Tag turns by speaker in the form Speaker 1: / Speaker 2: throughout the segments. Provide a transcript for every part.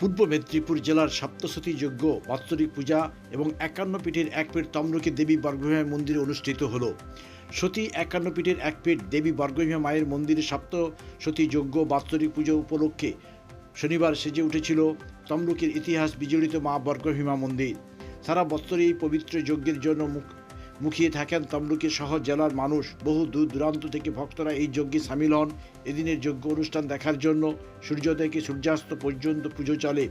Speaker 1: পূর্ব মেদিনীপুর জেলার সপ্তশতী যজ্ঞ, বাৎসরিক পূজা এবং একান্ন পীঠের এক পেট তমলুকে দেবী বর্গভীমা মন্দিরে অনুষ্ঠিত হলো। সতী একান্ন পীঠের এক পেট দেবী বর্গভীমা মায়ের মন্দিরে সপ্তশতী যজ্ঞ, বাৎসরিক পুজো উপলক্ষে শনিবার সেজে উঠেছিল তমলুকের ইতিহাস বিজড়িত মা বর্গভীমা মন্দির। সারা বছরই এই পবিত্র যজ্ঞের জন্য মুখ মুখিয়ে থাকেন তমলুকের সহ জেলার মানুষ। বহু দূর দূরান্ত থেকে ভক্তরা এই যজ্ঞে সামিল হন। এদিনের যজ্ঞ অনুষ্ঠান দেখার জন্য সূর্য থেকে সূর্যাস্ত পর্যন্ত পুজো চলে।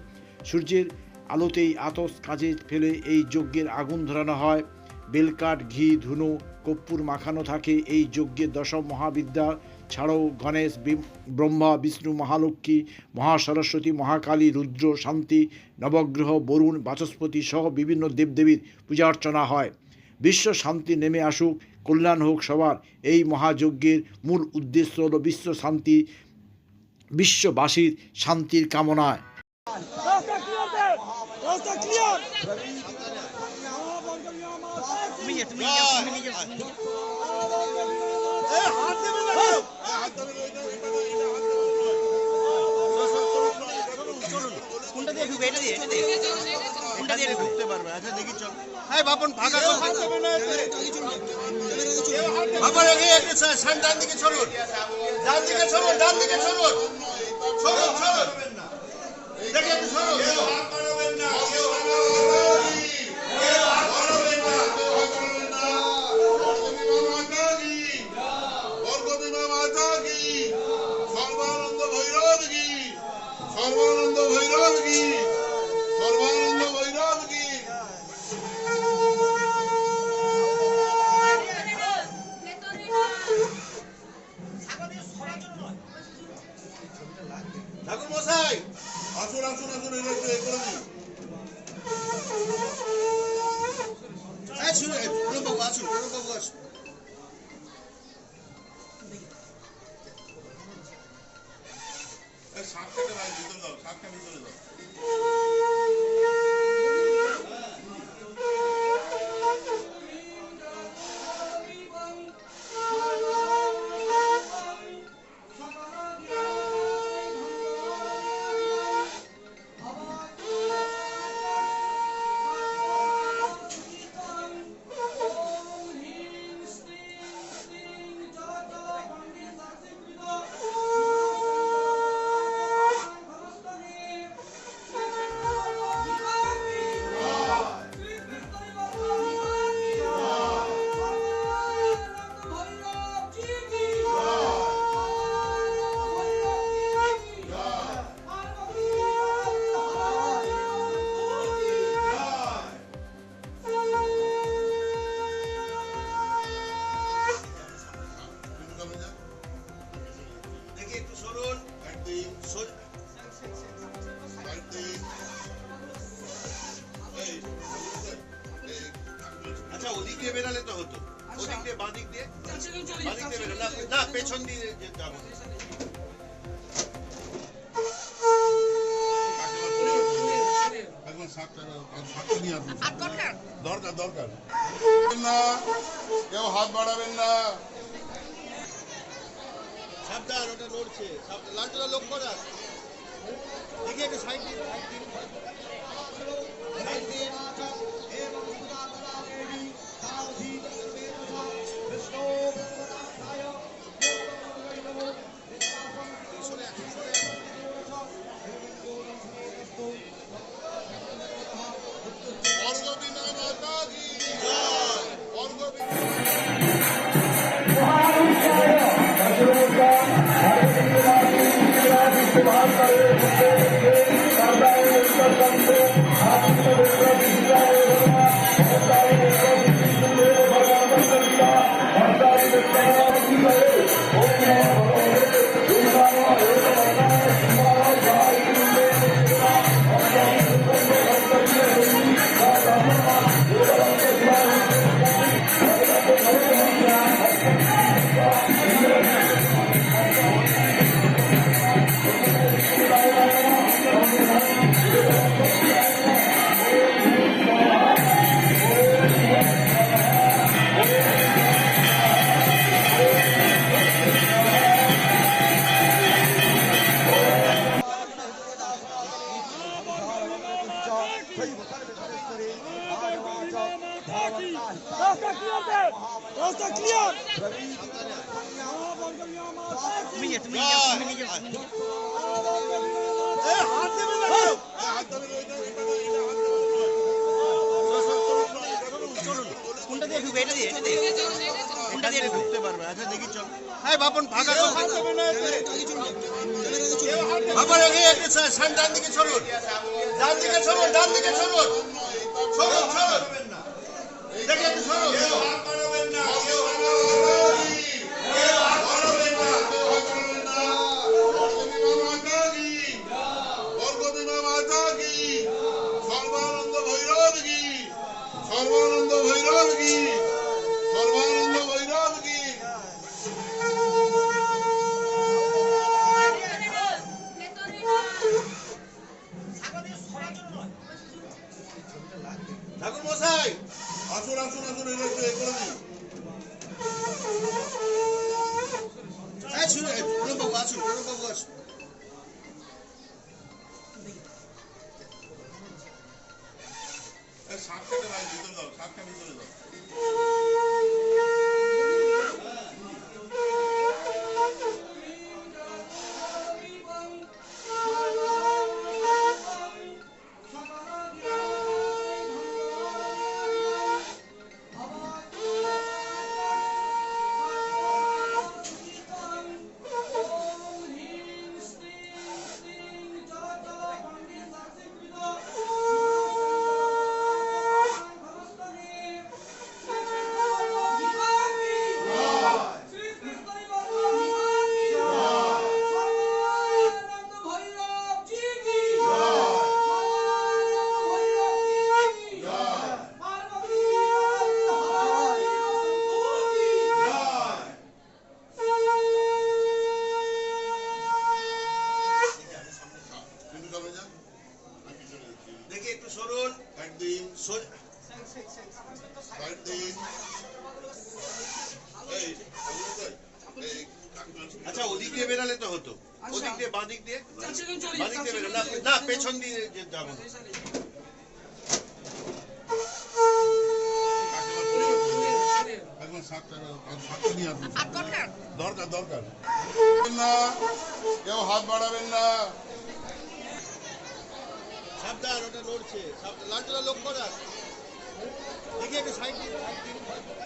Speaker 1: সূর্যের আলোতেই আতস কাজে ফেলে এই যজ্ঞের আগুন ধরানো হয়। বেলকাঠ, ঘি, ধুনো কপ্পুর মাখানো থাকে। এই যজ্ঞের দশম মহাবিদ্যা ছাড়াও গণেশ ব্রহ্মা, বিষ্ণু, মহালক্ষ্মী, মহাসরস্বতী, মহাকালী, রুদ্র, শান্তি, নবগ্রহ, বরুণ, বাচস্পতি সহ বিভিন্ন দেবদেবীর পূজা অর্চনা হয়। বিশ্ব শান্তি নেমে আসুক, কল্যাণ হোক সবার। এই মহাযজ্ঞের মূল উদ্দেশ্য হল বিশ্ব শান্তি, বিশ্ববাসীর শান্তির কামনায়।
Speaker 2: কোনটা দিয়ে এটা দিয়ে এটা দিয়ে। কোনটা দিয়ে ঢুকতে পারবে। আচ্ছা দেখি চল। হ্যাঁ বাপন ফাঁকা কর
Speaker 3: হাত দেবে না
Speaker 2: বাপন এগিয়ে একটু সা- ডান দিকে চলুন। ডান দিকে চলুন ডান দিকে চলুন। চলুন চলুন। দেখে একটু চলুন। ঠাকুর মশাই,
Speaker 4: আসুন আসুন আসুন এটা একটু এ করে দিন
Speaker 2: হ্যাঁ শুনুন প্রণব বাবু আসুন প্রণব আসুন।
Speaker 4: শাকটাকে ভিতরে দাও শাকটা ভিতরে দাও।
Speaker 2: পেছন দিয়ে
Speaker 4: দরকার দরকার না কেউ হাত বাড়াবেন না
Speaker 2: সাবধান ওটা নড়ছে লালটা লক্ষ্য রাখ দেখি একটু সাইড দিন ঢুকবে এটা দিয়ে এটা দিয়ে। কোনটা দিয়ে ঢুকতে পারবে আচ্ছা দেখি চল। হ্যাঁ বাপন ফাঁকা কর
Speaker 3: হাত দেবে না
Speaker 2: বাপন আগে একটু সান ডান দিকে চলুন। ডান দিকে চলুন ডান দিকে চলুন। চলুন চলুন। দেখে একটু চলুন।
Speaker 4: সাতটাকে ভিতরে দাও সাতটা ভিতরে দাও
Speaker 2: সরুন।
Speaker 4: একদিন
Speaker 2: আচ্ছা ওদিক দিয়ে বেরালে তো হতো। ওদিক দিয়ে বাদিক দিয়ে? বাদিক দিয়ে বেরো না পেছন দিয়ে যাব
Speaker 4: দরকার দরকার। কেউ হাত বাড়াবেন না।
Speaker 2: সাবধান ওটা সাবধান লালটুলা লক্ষ্য রাখ দেখি একটু সাইড দিন সাইড দিন
Speaker 4: বর্গবীমা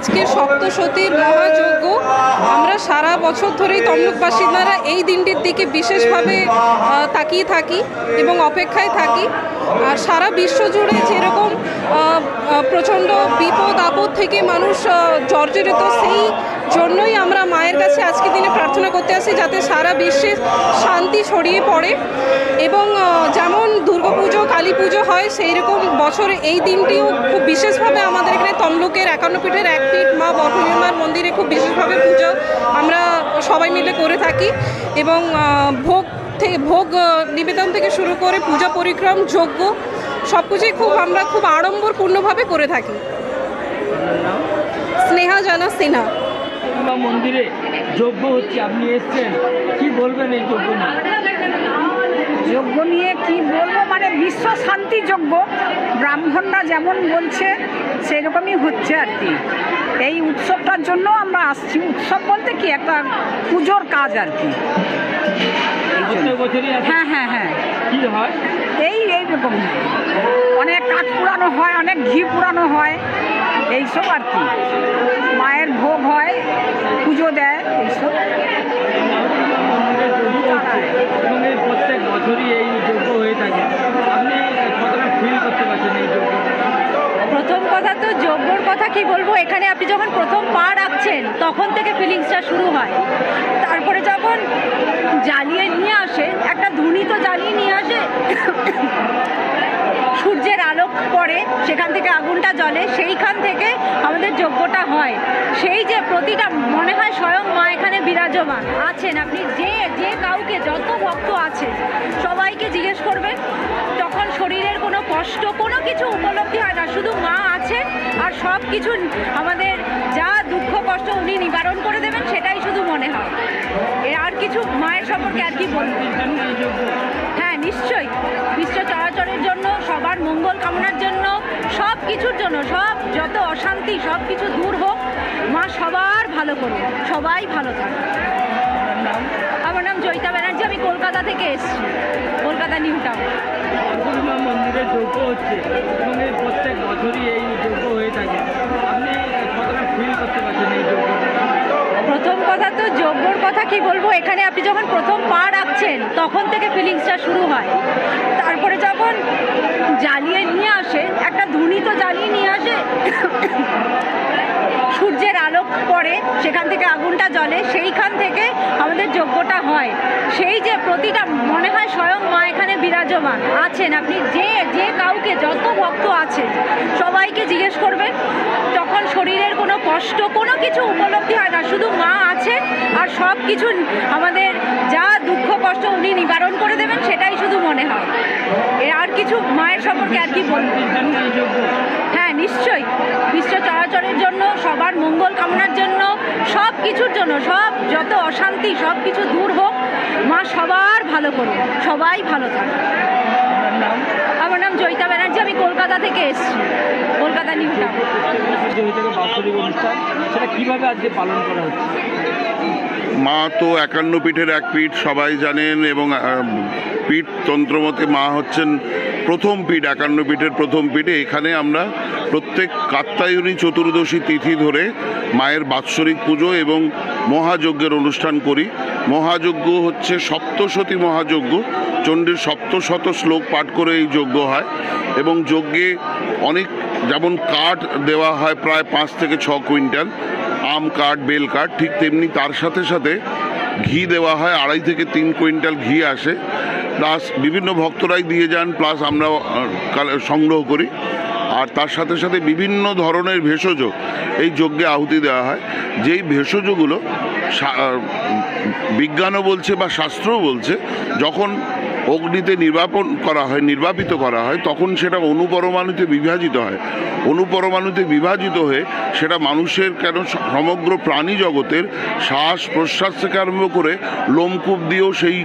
Speaker 5: আজকে সপ্তসতীর মহাযজ্ঞ। আমরা সারা বছর ধরেই তমলুক বাসিন্দারা এই দিনটির দিকে বিশেষভাবে তাকিয়ে থাকি এবং অপেক্ষায় থাকি। আর সারা বিশ্ব জুড়ে যেরকম প্রচণ্ড বিপদ আপদ থেকে মানুষ জর্জরিত, সেই জন্যই আমরা মায়ের কাছে আজকে দিনে প্রার্থনা করতে আসি যাতে সারা বিশ্বে শান্তি ছড়িয়ে পড়ে। এবং যেমন দুর্গাপুজো কালী পুজো হয় সেই রকম বছরে এই দিনটিও খুব বিশেষভাবে আমাদের এখানে তমলুকের একান্ন পীঠের এক পীঠ, মা বটুলিমার মন্দিরে খুব বিশেষভাবে পুজো আমরা সবাই মিলে করে থাকি। এবং ভোগ থেকে ভোগ নিবেদন থেকে শুরু করে পূজা পরিক্রম, যজ্ঞ সব কিছুই খুব আমরা খুব আড়ম্বরপূর্ণভাবে করে থাকি। স্নেহা জানা সিনহা।
Speaker 6: বা মন্দিরে যজ্ঞ হচ্ছে আপনি এসছেন। কি বলবেন এই যজ্ঞ নিয়ে?
Speaker 7: যজ্ঞ নিয়ে কি বলব? মানে বিশ্ব শান্তি যজ্ঞ। ব্রাহ্মণরা যেমন বলছে সেরকমই হচ্ছে আর কি। এই উৎসবটার জন্য আমরা আসছি। উৎসব বলতে কি? একটা পুজোর কাজ আর কি। এই হ্যাঁ হ্যাঁ হ্যাঁ।
Speaker 6: হয়?
Speaker 7: এই এইরকম অনেক কাঠ পুরানো হয় অনেক ঘি পুরানো হয়। এইসব আর কি। মায়ের ভোগ হয় পুজো দেয় এইসব।
Speaker 6: প্রত্যেক বছরই এই যজ্ঞ হয়ে থাকে। আপনি কতটা ফিল করতে পারছেন এই যজ্ঞ?
Speaker 5: প্রথম কথা
Speaker 8: কথা তো যোগ্যর কথা কি বলব? এখানে আপনি যখন প্রথম পা রাখছেন তখন থেকে ফিলিংসটা শুরু হয়। তারপরে যখন জ্বালিয়ে নিয়ে আসে একটা ধুনি তো জ্বালিয়ে নিয়ে আসে সূর্যের আলো পড়ে সেখান থেকে আগুনটা জ্বলে, সেইখান থেকে আমাদের যজ্ঞটা হয়। সেই যে প্রতিটা মনে হয় স্বয়ং মা এখানে বিরাজমান, আছেন আপনি, যে যে কাউকে যত ভক্ত আছে, সবাইকে জিজ্ঞেস করবেন, তখন শরীরের কোনো কষ্ট, কোনো কিছু উপলব্ধি হয় না, শুধু মা আছেন আর সব কিছু আমাদের যা দুঃখ, কষ্ট উনি নিবারণ করে দেবেন, সেটাই শুধু মনে হয়। আর কিছু মায়ের সম্পর্কে আর কি বলব
Speaker 6: এই যোগ্য
Speaker 8: হ্যাঁ নিশ্চয়ই বিশ্ব চলাচলের জন্য সবার মঙ্গল কামনার জন্য সব কিছুর জন্য সব যত অশান্তি সব কিছু দূর হোক মা সবার ভালো করবে সবাই ভালো থাকবে আমার নাম জয়িতা ব্যানার্জি আমি কলকাতা থেকে এসেছি কলকাতা নিউ টাউন।
Speaker 6: মন্দিরে যজ্ঞ হচ্ছে এবং এই প্রত্যেক বছরই এই যজ্ঞ হয়ে থাকে। আপনি কতটা ফিল করতে পারছেন এই
Speaker 8: প্রথম কথা তো যজ্ঞর কথা কি বলব? এখানে আপনি যখন প্রথম পা রাখছেন তখন থেকে ফিলিংসটা শুরু হয়। তারপরে যখন জ্বালিয়ে নিয়ে আসে, একটা ধুনি তো জ্বালিয়ে নিয়ে আসে। সূর্যের আলোক পড়ে, সেখান থেকে আগুনটা জ্বলে, সেইখান থেকে আমাদের যজ্ঞটা হয়। সেই যে প্রতিটা, মনে হয় স্বয়ং মা এখানে বিরাজমান আছেন। আপনি যে যে কাউকে, যত ভক্ত আছে সবাইকে জিজ্ঞেস করবেন তখন শরীরের কোনো কষ্ট, কোনো কিছু উপলব্ধি হয় না, শুধু মা আছে আর সব কিছু আমাদের যা দুঃখ, কষ্ট উনি নিবারণ করে দেবেন, সেটাই শুধু মনে হয়। এ আর কিছু মায়ের সম্পর্কে আর কি বলব? হ্যাঁ নিশ্চয়ই। বিশ্ব চলাচলের জন্য, সবার মঙ্গল কামনার জন্য, সব কিছুর জন্য, সব যত অশান্তি, সব কিছু দূর হোক, মা সবার ভালো করবে সবাই ভালো থাকবে আমার নাম জয়িতা ব্যানার্জি, আমি কলকাতা থেকে এসেছি।
Speaker 6: Kolkata New Town. সেটা কীভাবে আজকে পালন করা হচ্ছে?
Speaker 4: মা তো একান্ন পীঠের এক পীঠ, সবাই জানেন, এবং পীঠ তন্ত্রমতে মা হচ্ছেন প্রথম পীঠ, একান্ন পীঠের প্রথম পীঠে। এখানে আমরা প্রত্যেক কাত্তায়নী চতুর্দশী তিথি ধরে মায়ের বাৎসরিক পুজো এবং মহাযজ্ঞের অনুষ্ঠান করি। মহাযজ্ঞ হচ্ছে সপ্তশতী মহাযজ্ঞ। চণ্ডীর সপ্তশত শ্লোক পাঠ করে এই যজ্ঞ হয়, এবং যজ্ঞে অনেক, যেমন কাঠ দেওয়া হয় প্রায় পাঁচ থেকে ছ কুইন্টাল আম কাঠ, বেল কাঠ, ঠিক তেমনি তার সাথে সাথে ঘি দেওয়া হয়। আড়াই থেকে তিন কুইন্টাল ঘি আসে। প্লাস বিভিন্ন ভক্তরাই দিয়ে যান, প্লাস আমরা সংগ্রহ করি। আর তার সাথে সাথে বিভিন্ন ধরনের ভেষজ এই যজ্ঞে আহুতি দেওয়া হয়। যেই ভেষজগুলো বিজ্ঞানও বলছে বা শাস্ত্রও বলছে, যখন অগ্নিতে নির্বাপন করা হয়, নির্বাপিত করা হয়, তখন সেটা অনুপরমাণুতে বিভাজিত হয়। অনুপরমাণুতে বিভাজিত হয়ে সেটা মানুষের কেন সমগ্র প্রাণী জগতের শ্বাস প্রশ্বাস থেকে আরম্ভ করে লোমকূপ দিয়েও সেই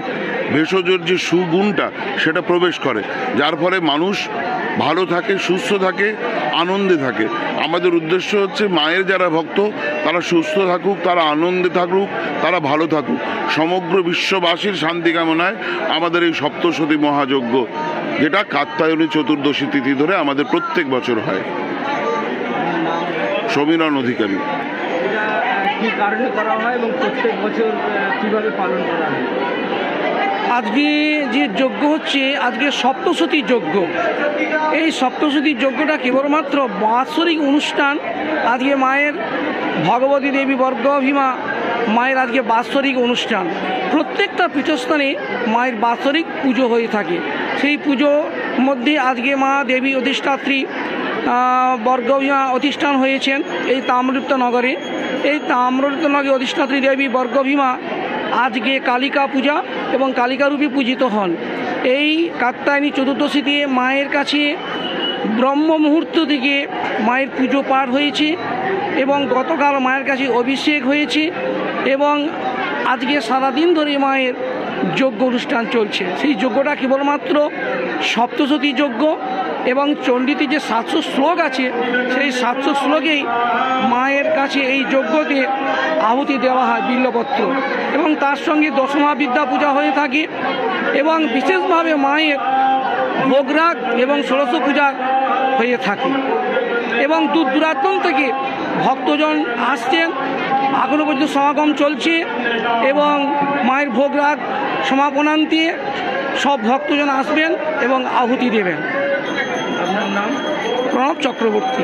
Speaker 4: ভেষজর যে সুগুণটা সেটা প্রবেশ করে। যার ফলে মানুষ ভালো থাকে, সুস্থ থাকে আনন্দে থাকে। আমাদের উদ্দেশ্য হচ্ছে মায়ের যারা ভক্ত, তারা সুস্থ থাকুক, তারা আনন্দে থাকুক, তারা ভালো থাকুক। সমগ্র বিশ্ববাসীর শান্তি কামনায় আমাদের এই সপ্তশতী মহাযজ্ঞ, যেটা কাত্তায়নী চতুর্দশী তিথি ধরে আমাদের প্রত্যেক বছর হয়। সমীরণ অধিকারী।
Speaker 6: কি কারণে করা হয় এবং প্রত্যেক বছর কীভাবে পালন করা হয়?
Speaker 9: আজকে যে যজ্ঞ হচ্ছে, আজকে সপ্তশতী যজ্ঞ। এই সপ্তশতী যজ্ঞটা কেবলমাত্র বাৎসরিক অনুষ্ঠান। আজকে মায়ের ভগবতী দেবী বর্গভীমা মায়ের আজকে বাৎসরিক অনুষ্ঠান। প্রত্যেকটা পীঠস্থানে মায়ের বাৎসরিক পুজো হয়ে থাকে। সেই পুজোর মধ্যে আজকে মা দেবী অধিষ্ঠাত্রী বর্গভীমা অধিষ্ঠান হয়েছেন এই তাম্রলিপ্ত নগরে। এই তাম্রলিপ্ত নগরে অধিষ্ঠাত্রী দেবী বর্গভীমা আজকে কালিকা পূজা এবং কালিকারূপী পূজিত হন। এই কাত্তায়নী দিয়ে মায়ের কাছে ব্রহ্ম মুহূর্ত থেকে মায়ের পুজো পার হয়েছে এবং গতকাল মায়ের কাছে অভিষেক হয়েছে এবং আজকে সারাদিন ধরে মায়ের যজ্ঞ অনুষ্ঠান চলছে। সেই যজ্ঞটা কেবলমাত্র সপ্তশতী যজ্ঞ এবং চণ্ডীতে যে সাতশো শ্লোক আছে, সেই সাতশো শ্লোকেই মায়ের কাছে এই যজ্ঞতে আহুতি দেওয়া হয় বিল্লপত্র। এবং তার সঙ্গে দশমা বিদ্যা পূজা হয়ে থাকে এবং বিশেষভাবে মায়ের ভোগরাগ এবং ষোড়শ পূজা হয়ে থাকে। এবং দূর দূরান্ত থেকে ভক্তজন আসছেন। এখনও পর্যন্ত সমাগম চলছে এবং মায়ের ভোগরাগ সমাপনান্তে সব ভক্তজন আসবেন এবং আহুতি দেবেন।
Speaker 6: আপনার নাম?
Speaker 9: প্রণব চক্রবর্তী।